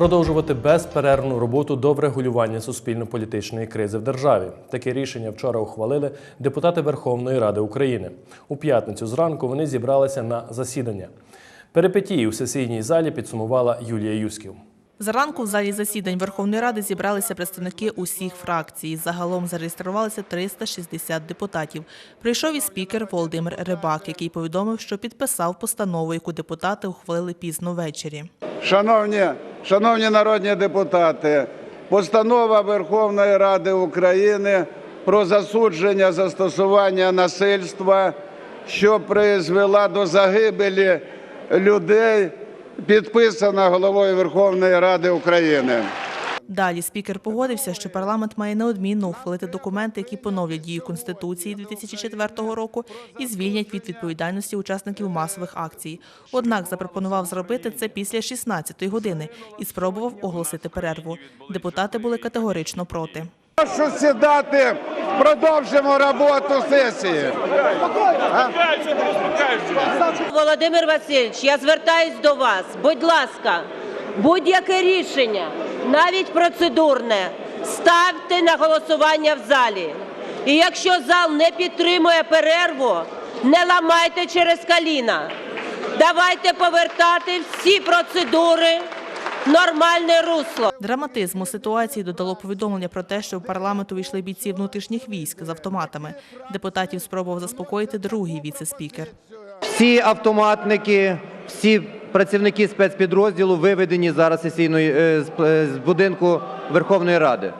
продовжувати безперервну роботу до врегулювання суспільно-політичної кризи в державі. Таке рішення вчора ухвалили депутати Верховної Ради України. У п'ятницю зранку вони зібралися на засідання. Перепетії у сесійній залі підсумувала Юлія Юсків. Зранку в залі засідань Верховної Ради зібралися представники усіх фракцій. Загалом зареєструвалися 360 депутатів. Прийшов і спікер Володимир Рибак, який повідомив, що підписав постанову, яку депутати ухвалили пізно ввечері. Шановні, шановні народні депутати, постанова Верховної Ради України про засудження застосування насильства, що призвела до загибелі людей, підписана головою Верховної Ради України. Далі спікер погодився, що парламент має неодмінно ухвалити документи, які поновлять дію Конституції 2004 року і звільнять від відповідальності учасників масових акцій. Однак запропонував зробити це після 16-ї години і спробував оголосити перерву. Депутати були категорично проти. Прошу сідати, продовжимо роботу сесії. Володимир Васильович, я звертаюсь до вас. Будь ласка, будь-яке рішення, навіть процедурне, ставте на голосування в залі. І якщо зал не підтримує перерву, не ламайте через коліна. Давайте повертати всі процедури нормальне русло. Драматизму ситуації додало повідомлення про те, що в парламент увійшли бійці внутрішніх військ з автоматами. Депутатів спробував заспокоїти другий віце-спікер. Всі автоматники, всі працівники спецпідрозділу виведені зараз сесійної е, з- е, з будинку Верховної Ради.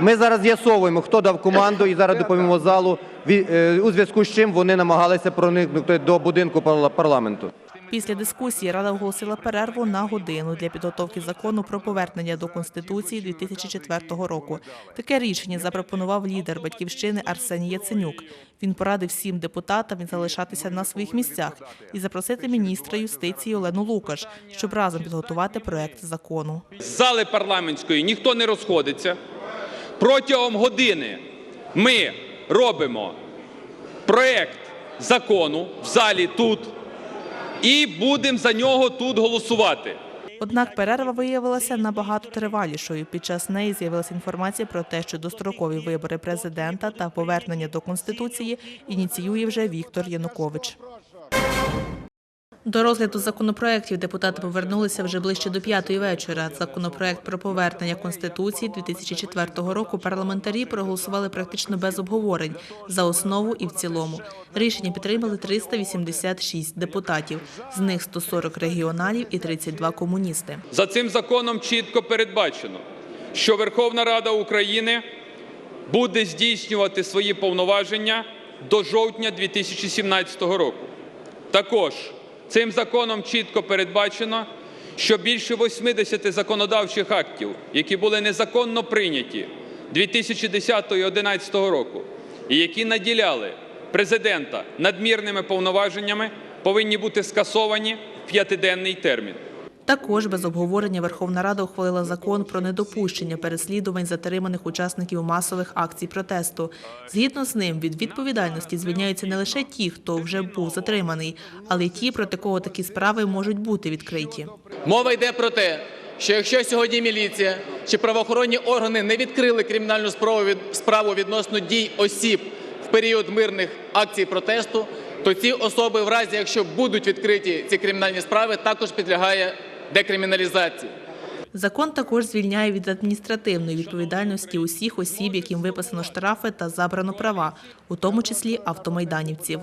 Ми зараз з'ясовуємо, хто дав команду, і зараз доповімо залу ві- е, у зв'язку з чим вони намагалися проникнути до будинку парламенту. Після дискусії Рада оголосила перерву на годину для підготовки закону про повернення до Конституції 2004 року. Таке рішення запропонував лідер батьківщини Арсеній Яценюк. Він порадив всім депутатам залишатися на своїх місцях і запросити міністра юстиції Олену Лукаш, щоб разом підготувати проект закону. з зали парламентської ніхто не розходиться. Протягом години ми робимо проект закону в залі тут і будемо за нього тут голосувати. Однак перерва виявилася набагато тривалішою. Під час неї з'явилася інформація про те, що дострокові вибори президента та повернення до конституції ініціює вже Віктор Янукович. До розгляду законопроєктів депутати повернулися вже ближче до п'ятої вечора. Законопроєкт про повернення Конституції 2004 року парламентарі проголосували практично без обговорень за основу і в цілому. Рішення підтримали 386 депутатів, з них 140 регіоналів і 32 комуністи. За цим законом чітко передбачено, що Верховна Рада України буде здійснювати свої повноваження до жовтня 2017 року. Також цим законом чітко передбачено, що більше 80 законодавчих актів, які були незаконно прийняті 2010 і 2011 року, і які наділяли президента надмірними повноваженнями, повинні бути скасовані в п'ятиденний термін. Також без обговорення Верховна Рада ухвалила закон про недопущення переслідувань затриманих учасників масових акцій протесту. Згідно з ним, від відповідальності звільняються не лише ті, хто вже був затриманий, але й ті, проти кого такі справи можуть бути відкриті. Мова йде про те, що якщо сьогодні міліція чи правоохоронні органи не відкрили кримінальну справу від справу відносно дій осіб в період мирних акцій протесту, то ці особи, в разі якщо будуть відкриті ці кримінальні справи, також підлягає декриміналізації. Закон також звільняє від адміністративної відповідальності усіх осіб, яким виписано штрафи та забрано права, у тому числі автомайданівців.